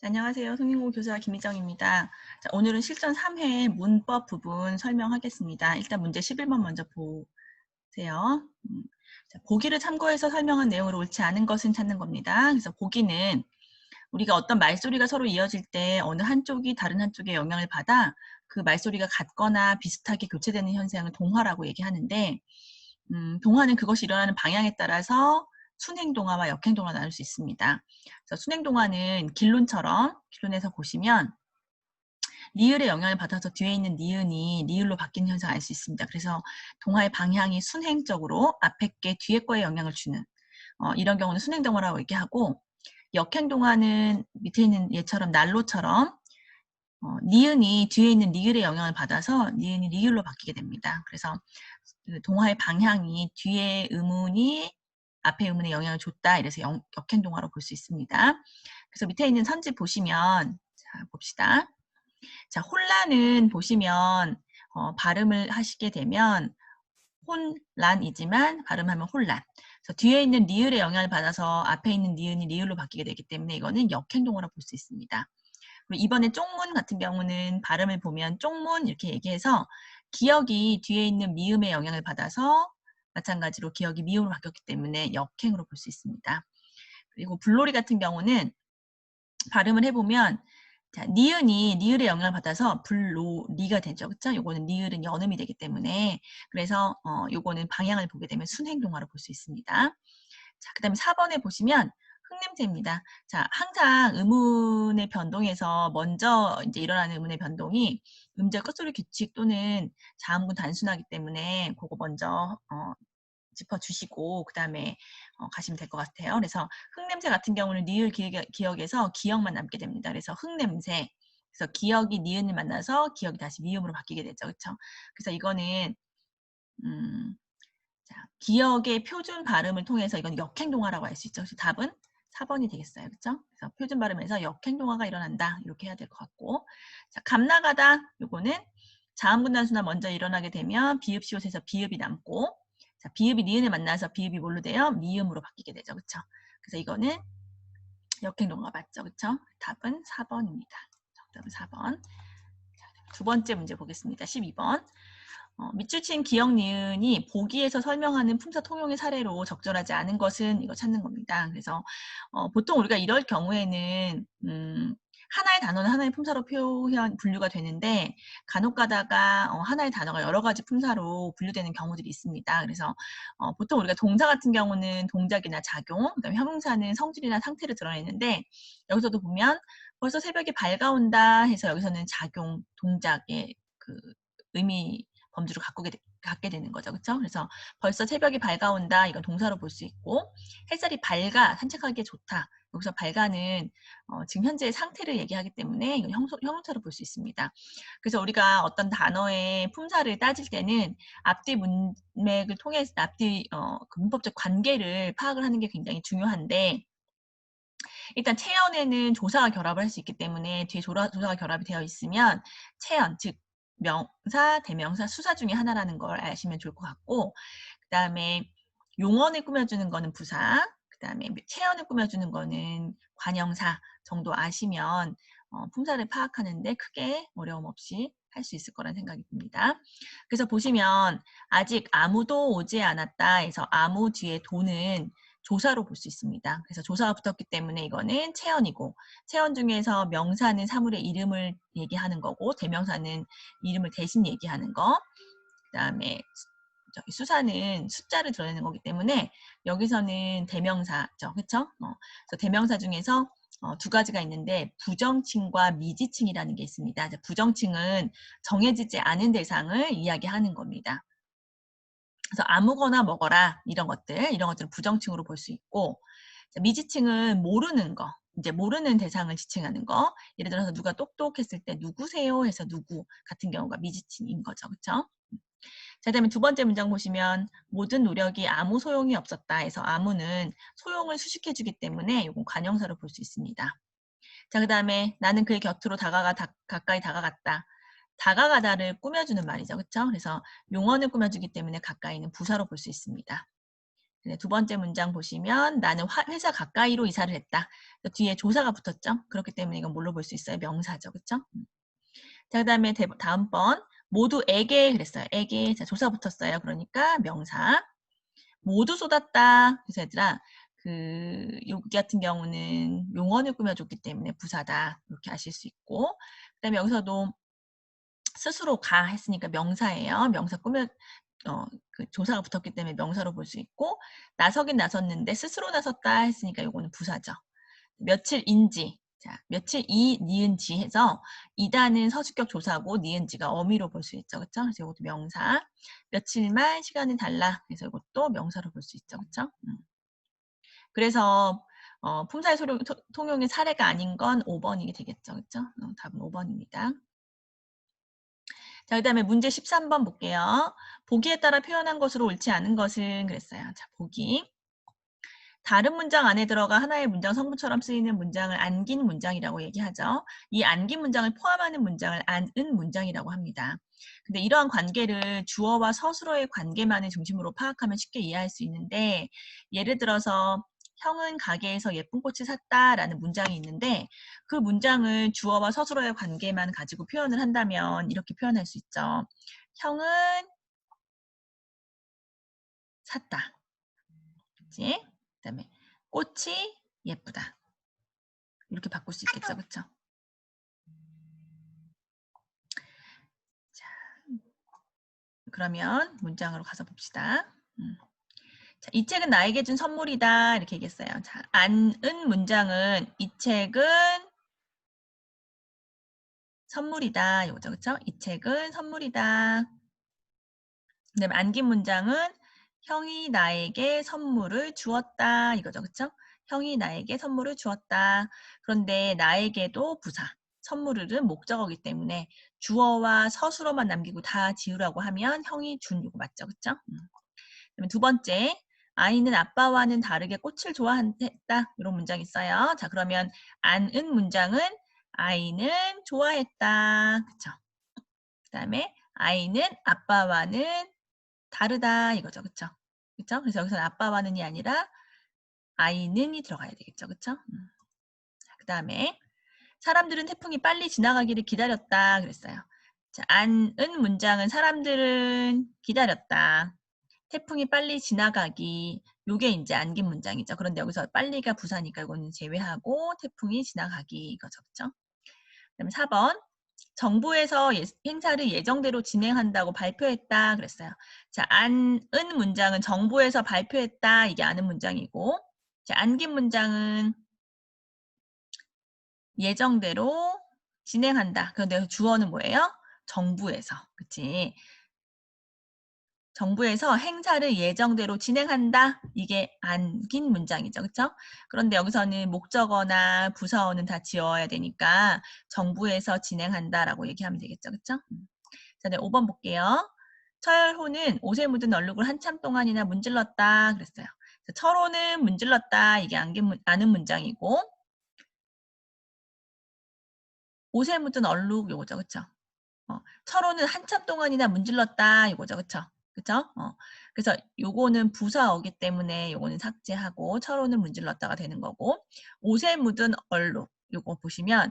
자, 안녕하세요. 송인고 교사 김희정입니다. 자, 오늘은 실전 3회 문법 부분 설명하겠습니다. 일단 문제 11번 먼저 보세요. 음, 자, 보기를 참고해서 설명한 내용으로 옳지 않은 것은 찾는 겁니다. 그래서 보기는 우리가 어떤 말소리가 서로 이어질 때 어느 한쪽이 다른 한쪽에 영향을 받아 그 말소리가 같거나 비슷하게 교체되는 현상을 동화라고 얘기하는데 음, 동화는 그것이 일어나는 방향에 따라서 순행 동화와 역행 동화 나눌 수 있습니다. 그래서 순행 동화는 길론처럼 길론에서 보시면 니을의 영향을 받아서 뒤에 있는 니은이 니을로 바뀌는 현상을 알수 있습니다. 그래서 동화의 방향이 순행적으로 앞에 게 뒤에 거에 영향을 주는 어, 이런 경우는 순행 동화라고 얘기하고 역행 동화는 밑에 있는 얘처럼 난로처럼 어, 니은이 뒤에 있는 니을의 영향을 받아서 니은이 니을로 바뀌게 됩니다. 그래서 그 동화의 방향이 뒤에 의문이 앞에 의문에 영향을 줬다. 이래서 영, 역행동화로 볼 수 있습니다. 그래서 밑에 있는 선지 보시면 자 봅시다. 자 혼란은 보시면 어, 발음을 하시게 되면 혼란이지만 발음하면 혼란. 그래서 뒤에 있는 니을의 영향을 받아서 앞에 있는 니은이 니을로 바뀌게 되기 때문에 이거는 역행동화로 볼 수 있습니다. 그리고 이번에 쪽문 같은 경우는 발음을 보면 쪽문 이렇게 얘기해서 기억이 뒤에 있는 미음의 영향을 받아서 마찬가지로 기억이 미음으로 바뀌었기 때문에 역행으로 볼 수 있습니다. 그리고 불놀이 같은 경우는 발음을 해보면 자, 니은이 니을의 영향을 받아서 불로리가 되죠. 그쵸? 요거는 니을은 연음이 되기 때문에 그래서 어, 요거는 방향을 보게 되면 순행 동화로 볼 수 있습니다. 자, 그 다음에 4번에 보시면 흙냄새입니다. 자, 항상 의문의 변동에서 먼저 이제 일어나는 의문의 변동이 음절 끝소리 규칙 또는 자음군 단순하기 때문에 그거 먼저 어, 짚어주시고 그 다음에 어, 가시면 될 것 같아요. 그래서 흙냄새 같은 경우는 니을 기억, 에서 기억만 남게 됩니다. 그래서 흙냄새 그래서 기억이 니은을 만나서 기억이 다시 미음으로 바뀌게 되죠. 그렇죠? 그래서 이거는 음, 자, 기억의 표준 발음을 통해서 이건 역행동화라고 할 수 있죠. 그래서 답은 4번이 되겠어요. 그렇죠? 그래서 표준 발음에서 역행동화가 일어난다. 이렇게 해야 될 것 같고 자, 감 나가다 요거는 자음분 단수나 먼저 일어나게 되면 비읍 시옷에서 비읍이 남고 자, 비읍이 니은에 만나서 비읍이 뭘로 돼요? 미음으로 바뀌게 되죠. 그렇죠? 그래서 이거는 역행동화 맞죠? 그렇죠? 답은 4번입니다. 정답은 4번. 두 번째 문제 보겠습니다. 12번. 어, 밑줄 친 기억 니은이 보기에서 설명하는 품사 통용의 사례로 적절하지 않은 것은 이거 찾는 겁니다. 그래서 어, 보통 우리가 이럴 경우에는 음, 하나의 단어는 하나의 품사로 표현 분류가 되는데 간혹 가다가 어, 하나의 단어가 여러 가지 품사로 분류되는 경우들이 있습니다. 그래서 어, 보통 우리가 동사 같은 경우는 동작이나 작용, 그다음에 형용사는 성질이나 상태를 드러내는데 여기서도 보면 벌써 새벽이 밝아온다 해서 여기서는 작용, 동작의 그 의미 범주를 갖고 갖게 되는 거죠. 그렇죠? 그래서 벌써 새벽이 밝아온다. 이건 동사로 볼 수 있고 햇살이 밝아 산책하기에 좋다. 여기서 발가는 어, 지금 현재의 상태를 얘기하기 때문에 이건 형, 형용사로 볼 수 있습니다. 그래서 우리가 어떤 단어의 품사를 따질 때는 앞뒤 문맥을 통해서 앞뒤 어, 그 문법적 관계를 파악을 하는 게 굉장히 중요한데 일단 체연에는 조사가 결합을 할 수 있기 때문에 뒤에 조사, 조사가 결합이 되어 있으면 체연, 즉 명사, 대명사, 수사 중에 하나라는 걸 아시면 좋을 것 같고 그 다음에 용언을 꾸며주는 거는 부사, 그 다음에 체연을 꾸며주는 거는 관형사 정도 아시면 어, 품사를 파악하는데 크게 어려움 없이 할 수 있을 거란 생각이 듭니다. 그래서 보시면 아직 아무도 오지 않았다 해서 아무 뒤에 도는 조사로 볼 수 있습니다. 그래서 조사가 붙었기 때문에 이거는 체연이고 체연 중에서 명사는 사물의 이름을 얘기하는 거고 대명사는 이름을 대신 얘기하는 거 그다음에 수사는 숫자를 드러내는 거기 때문에 여기서는 대명사죠. 그렇죠? 어, 그래서 대명사 중에서 어, 두 가지가 있는데 부정칭과 미지칭이라는 게 있습니다. 부정칭은 정해지지 않은 대상을 이야기하는 겁니다. 그래서 아무거나 먹어라. 이런 것들 이런 것들은 부정칭으로 볼 수 있고 미지칭은 모르는 거 이제 모르는 대상을 지칭하는 거. 예를 들어서 누가 똑똑했을 때 누구세요? 해서 누구 같은 경우가 미지칭인 거죠. 그렇죠 자, 그다음에 두 번째 문장 보시면 모든 노력이 아무 소용이 없었다 해서 아무는 소용을 수식해주기 때문에 이건 관형사로 볼 수 있습니다. 자, 그 다음에 나는 그의 곁으로 다가가 다, 가까이 다가갔다. 다가가다를 꾸며주는 말이죠. 그렇죠? 그래서 용언을 꾸며주기 때문에 가까이는 부사로 볼 수 있습니다. 네, 두 번째 문장 보시면 나는 화- 회사 가까이로 이사를 했다. 뒤에 조사가 붙었죠. 그렇기 때문에 이건 뭘로 볼 수 있어요? 명사죠. 그렇죠? 자, 그 다음에 대- 다음번 모두에게 그랬어요. 에게 자, 조사 붙었어요. 그러니까 명사. 모두 쏟았다. 그래서 얘들아 그 여기 같은 경우는 용언을 꾸며줬기 때문에 부사다. 이렇게 아실 수 있고 그 다음에 여기서도 스스로 가 했으니까 명사예요. 명사 꾸며 어, 그 조사가 붙었기 때문에 명사로 볼 수 있고 나서긴 나섰는데 스스로 나섰다 했으니까 요거는 부사죠. 며칠인지 자 며칠 이 니은지 해서 이다는 서술격 조사고 니은지가 어미로 볼 수 있죠. 그렇죠? 그래서 이것도 명사. 며칠만 시간을 달라. 그래서 이것도 명사로 볼 수 있죠. 그렇죠? 음. 그래서 어, 품사의 소룡, 토- 통용의 사례가 아닌 건 5번이 되겠죠. 그렇죠? 어, 답은 5번입니다. 자, 그 다음에 문제 13번 볼게요. 보기에 따라 표현한 것으로 옳지 않은 것은 그랬어요. 자, 보기. 다른 문장 안에 들어가 하나의 문장 성분처럼 쓰이는 문장을 안긴 문장이라고 얘기하죠. 이 안긴 문장을 포함하는 문장을 안은 문장이라고 합니다. 근데 이러한 관계를 주어와 서술어의 관계만을 중심으로 파악하면 쉽게 이해할 수 있는데 예를 들어서 형은 가게에서 예쁜 꽃을 샀다라는 문장이 있는데 그 문장을 주어와 서술어의 관계만 가지고 표현을 한다면 이렇게 표현할 수 있죠. 형은 샀다. 그치? 그 다음에 꽃이 예쁘다. 이렇게 바꿀 수 있겠죠, 그렇죠? 자, 그러면 문장으로 가서 봅시다. 음. 자, 이 책은 나에게 준 선물이다. 이렇게 얘기했어요. 자, 안은 문장은 이 책은 선물이다. 이거죠, 그렇죠? 이 책은 선물이다. 그다음에 안긴 문장은 형이 나에게 선물을 주었다. 이거죠. 그쵸? 형이 나에게 선물을 주었다. 그런데 나에게도 부사. 선물은 목적어기 때문에 주어와 서술어만 남기고 다 지우라고 하면 형이 준 이거 맞죠. 그다음에 두 번째 아이는 아빠와는 다르게 꽃을 좋아했다 이런 문장 있어요 자 그러면 안은 문장은 아이는 좋아했다 그쵸 그 다음에 아이는 아빠와는 다르다 이거죠. 그쵸? 그쵸? 그래서 여기서는 아빠와는이 아니라 아이는이 들어가야 되겠죠. 그쵸? 음. 그 다음에 사람들은 태풍이 빨리 지나가기를 기다렸다 그랬어요. 자, 안은 문장은 사람들은 기다렸다. 태풍이 빨리 지나가기 요게 이제 안긴 문장이죠. 그런데 여기서 빨리가 부사니까 이거는 제외하고 태풍이 지나가기 이거죠. 그다음에 4번 정부에서 예- 행사를 예정대로 진행한다고 발표했다 그랬어요. 자, 안은 문장은 정부에서 발표했다 이게 아는 문장이고 자, 안긴 문장은 예정대로 진행한다. 그런데 주어는 뭐예요? 정부에서. 그치? 정부에서 행사를 예정대로 진행한다. 이게 안긴 문장이죠. 그쵸? 그런데 여기서는 목적어나 부사어는 다 지워야 되니까 정부에서 진행한다라고 얘기하면 되겠죠. 음. 자, 네, 5번 볼게요. 철호는 옷에 묻은 얼룩을 한참 동안이나 문질렀다. 그랬어요. 자, 철호는 문질렀다. 이게 안긴 문- 아는 문장이고 옷에 묻은 얼룩 요거죠. 그쵸? 어, 철호는 한참 동안이나 문질렀다. 이거죠. 그쵸? 그쵸? 어, 그래서 요거는 부사어기 때문에 요거는 삭제하고 철호는 문질렀다가 되는 거고 옷에 묻은 얼룩 요거 보시면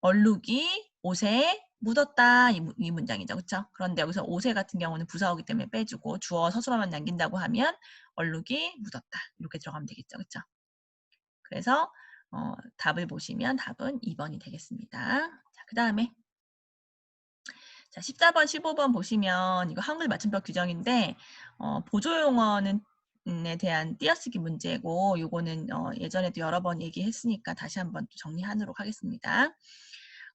얼룩이 옷에 묻었다 이, 문- 이 문장이죠. 그쵸? 그런데 여기서 옷에 같은 경우는 부사어기 때문에 빼주고 주어 서술어만 남긴다고 하면 얼룩이 묻었다 이렇게 들어가면 되겠죠. 그쵸? 그래서 어, 답을 보시면 답은 2번이 되겠습니다. 자, 그 다음에 자, 14번, 15번 보시면 이거 한글 맞춤법 규정인데 어, 보조용어는 에 대한 띄어쓰기 문제고 요거는 어, 예전에도 여러 번 얘기했으니까 다시 한번 또 정리하도록 하겠습니다.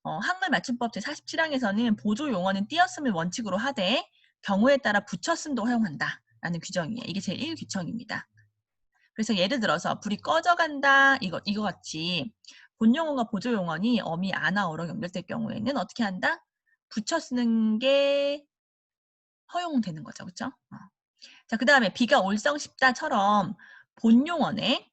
어, 한글 맞춤법 제47항에서는 보조 용어는 띄어쓰을 원칙으로 하되 경우에 따라 붙였음도 허용한다 라는 규정이에요. 이게 제1규정입니다. 그래서 예를 들어서 불이 꺼져간다 이거 이거 같이 본용어가 보조용어니 어미 아나 어로 연결될 경우에는 어떻게 한다? 붙여 쓰는 게 허용되는 거죠. 그렇죠? 어. 자, 그 다음에 비가 올성 싶다처럼 본용어의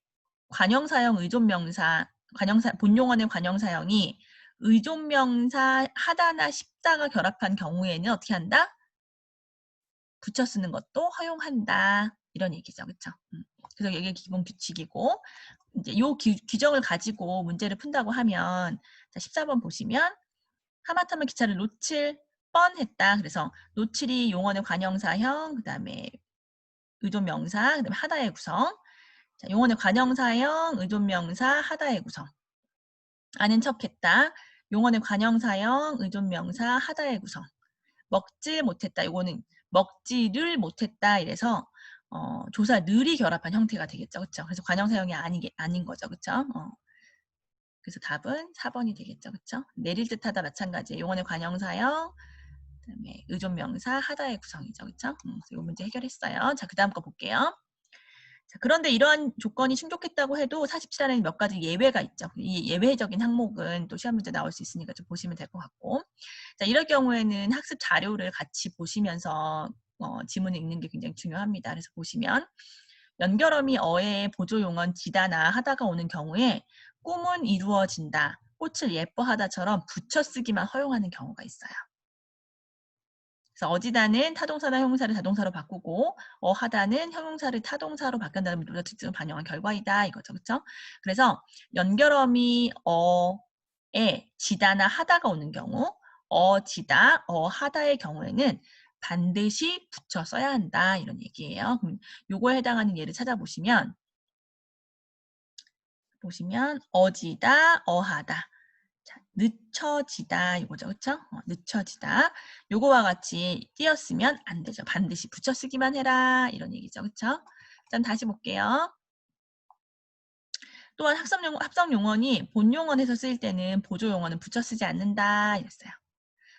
관형사형 의존명사 관형사 본용어의 관형사형이 의존명사 하다나 싶다가 결합한 경우에는 어떻게 한다? 붙여 쓰는 것도 허용한다. 이런 얘기죠. 그쵸? 음. 그래서 이게 기본 규칙이고 이제 요 규, 규정을 가지고 문제를 푼다고 하면 자, 14번 보시면 하마터면 기차를 놓칠 뻔했다. 그래서 놓칠이 용언의 관형사형, 그 다음에 의존명사, 그 다음에 하다의 구성. 자, 용언의 관형사형, 의존명사, 하다의 구성. 아는 척했다. 용언의 관형사형, 의존명사, 하다의 구성. 먹지 못했다. 이거는 먹지를 못했다. 이래서 어, 조사 늘이 결합한 형태가 되겠죠. 그렇죠? 그래서 관형사형이 아니, 아닌 거죠. 그렇죠? 어. 그래서 답은 4번이 되겠죠. 그렇죠? 내릴 듯하다 마찬가지예요. 용언의 관형사형, 그다음에 의존명사, 하다의 구성이죠. 그렇죠? 음, 이 문제 해결했어요. 자, 그 다음 거 볼게요. 자, 그런데 이러한 조건이 충족했다고 해도 47안에는 몇 가지 예외가 있죠. 이 예외적인 항목은 또 시험 문제 나올 수 있으니까 좀 보시면 될 것 같고. 자, 이럴 경우에는 학습 자료를 같이 보시면서 어, 지문을 읽는 게 굉장히 중요합니다. 그래서 보시면 연결어미 어의 보조용언 지다나 하다가 오는 경우에 꿈은 이루어진다, 꽃을 예뻐하다처럼 붙여쓰기만 허용하는 경우가 있어요. 그래서 어지다는 타동사나 형용사를 자동사로 바꾸고 어하다는 형용사를 타동사로 바꾼다는 문법 특징을 반영한 결과이다 이거죠. 그렇죠? 그래서 연결어미 어에 지다나 하다가 오는 경우 어지다, 어하다의 경우에는 반드시 붙여 써야 한다 이런 얘기예요. 그럼 요거에 해당하는 예를 찾아보시면 보시면 어지다, 어하다. 자, 늦춰지다 이거죠. 그렇죠? 어, 늦춰지다. 요거와 같이 띄었으면 안 되죠. 반드시 붙여 쓰기만 해라. 이런 얘기죠. 그렇죠? 자, 다시 볼게요. 또한 합성, 용, 합성 용언이 본 용언에서 쓰일 때는 보조 용언은 붙여 쓰지 않는다. 이랬어요.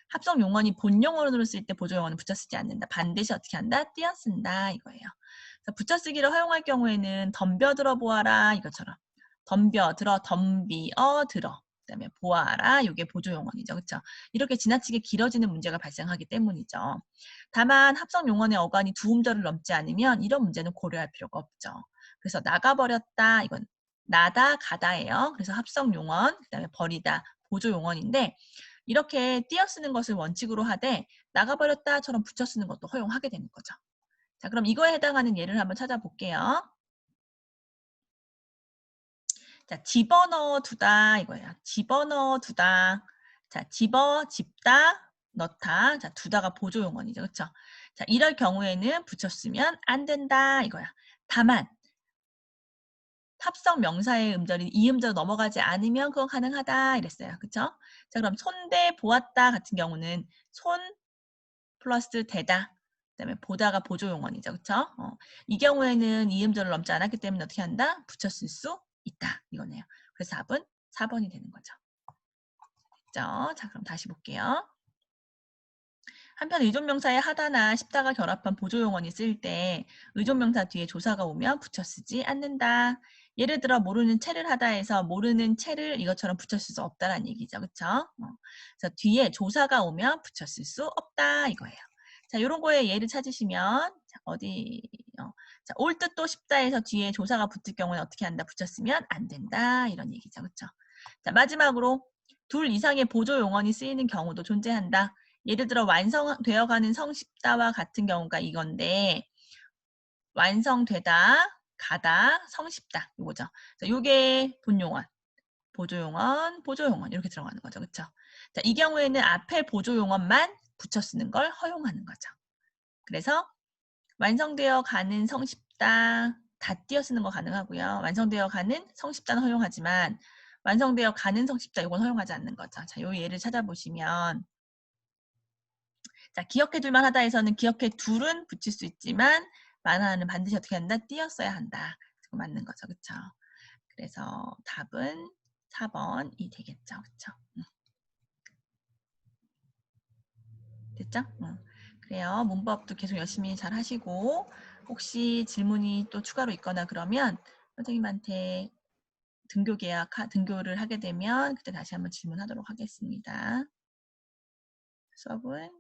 합성 용언이 본 용언으로 쓸 때 보조 용언은 붙여 쓰지 않는다. 반드시 어떻게 한다? 띄어 쓴다. 이거예요. 붙여 쓰기를 허용할 경우에는 덤벼 들어 보아라. 이것처럼. 덤벼 들어 덤비어 들어 그다음에 보아라 이게 보조 용언이죠. 그렇죠? 이렇게 지나치게 길어지는 문제가 발생하기 때문이죠. 다만 합성 용언의 어간이 두 음절을 넘지 않으면 이런 문제는 고려할 필요가 없죠. 그래서 나가버렸다 이건 나다 가다예요. 그래서 합성 용언 그다음에 버리다 보조 용언인데 이렇게 띄어 쓰는 것을 원칙으로 하되 나가버렸다처럼 붙여 쓰는 것도 허용하게 되는 거죠. 자, 그럼 이거에 해당하는 예를 한번 찾아볼게요. 자, 집어넣어 두다 이거예요. 집어넣어 두다. 자, 집어, 집다, 넣다. 자, 두다가 보조 용언이죠. 그렇죠? 자, 이럴 경우에는 붙였으면 안 된다 이거야. 다만 합성 명사의 음절이 이 음절 넘어가지 않으면 그건 가능하다 이랬어요. 그렇죠? 자, 그럼 손대 보았다 같은 경우는 손 플러스 대다 그다음에 보다가 보조 용언이죠. 그렇죠? 어, 이 경우에는 이 음절을 넘지 않았기 때문에 어떻게 한다? 붙였을 수 있다. 이거네요. 그래서 답은 4번이 되는 거죠. 됐죠? 자, 그럼 다시 볼게요. 한편 의존명사에 하다나 싶다가 결합한 보조용언이 쓸때 의존명사 뒤에 조사가 오면 붙여 쓰지 않는다. 예를 들어 모르는 채를 하다 해서 모르는 채를 이것처럼 쓸수 없다라는 얘기죠. 그쵸? 어. 그래서 뒤에 조사가 오면 쓸수 없다 이거예요. 자, 이런 거에 예를 찾으시면 자, 어디 어, 자, 올 뜻도 쉽다 해서 뒤에 조사가 붙을 경우에 어떻게 한다? 붙였으면 안 된다. 이런 얘기죠. 그렇죠? 자, 마지막으로 둘 이상의 보조 용언이 쓰이는 경우도 존재한다. 예를 들어 완성되어가는 성쉽다와 같은 경우가 이건데 완성되다, 가다, 성쉽다 이거죠. 자, 요게 본용언, 보조용언, 보조용언 이렇게 들어가는 거죠. 그렇죠? 자, 이 경우에는 앞에 보조용언만 붙여 쓰는 걸 허용하는 거죠. 그래서 완성되어 가는 성십다 다 띄어 쓰는 거 가능하고요. 완성되어 가는 성십다는 허용하지만 완성되어 가는 성십다 이건 허용하지 않는 거죠. 자, 요 예를 찾아보시면 자, 기억해 둘만 하다 해서는 기억해 둘은 붙일 수 있지만 만화는 반드시 어떻게 한다? 띄었어야 한다. 맞는 거죠. 그렇죠? 그래서 답은 4번이 되겠죠. 응. 됐죠? 응. 그래요. 문법도 계속 열심히 잘 하시고 혹시 질문이 또 추가로 있거나 그러면 선생님한테 등교 계약, 등교를 하게 되면 그때 다시 한번 질문하도록 하겠습니다. 수업은